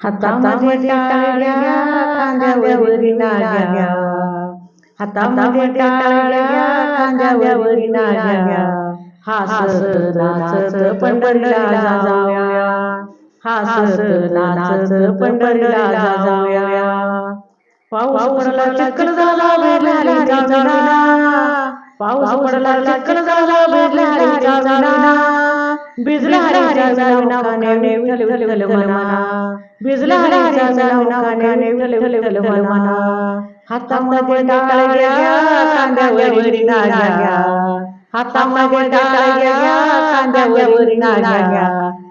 हातामध्ये टाळ्या खांद्यावरी नाग्या हातामध्ये टाळ्या खांद्यावरी नाग्या हासत नाचत पंढरीला जाऊया. हासत नाचत पंढरीला जाऊया. पाऊस पडला चिखल झाला बेलारीचा विना पाऊस पडला झाला विना भिजला हरीचा हरीचा विना खाणे विठ्ठल विठ्ठल म्हणा हातामध्ये टाळ्या कांद्यावरी नाग्या हातामध्ये टाळ्या कांद्यावरी नाग्या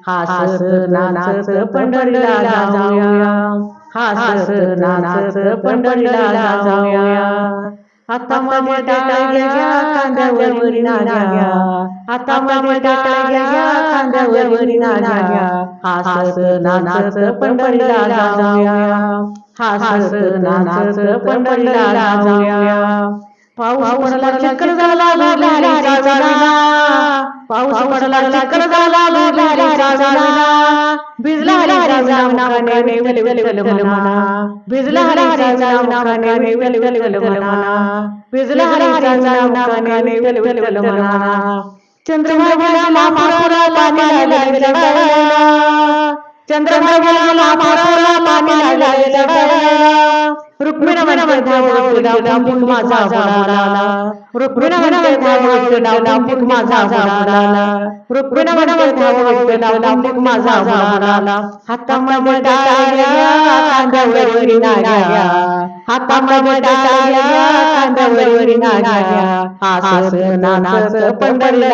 हासत नाचत पंढरीला जाऊया हासत नाचत पंढरीला जाऊया हातामध्ये कांद्यावरी नाग्या हातामध्ये टाळ्या कांद्यावरी नाग्या पंढरीला जाऊया. पंढरीला जाऊया. पाऊस पडला चक्र झाला लालीचा विना पाऊस पडला झाला भिजला हरीचा विना वेल वेल वेल म्हणा. भिजला हरीचा विना वेल वेल वेल म्हणा. भिजला हरीचा विना वेल वेल वेल म्हणा. चंद्रमा गेला मापुराला पाणी लागला चंद्रमा गेला मापुराला पाणी लागला रुक्मिणी म्हणते धाव डांबिक माझा बुडाला रुक्मिणी म्हणते धाव डांबूक माझा बुडाला रुक्मिणी म्हणते धाव डांबूक माझा बुडाला हातामध्ये टाळ्या कांद्यावरी हातामध्ये टाळ्या कांद्यावरी नाग्या हासत नानाच पंढरीला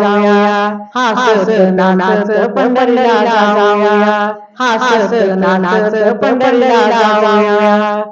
जाऊया हासत नानाच पंढरीला जाऊया हासत नानाच पंढरीला जाऊया.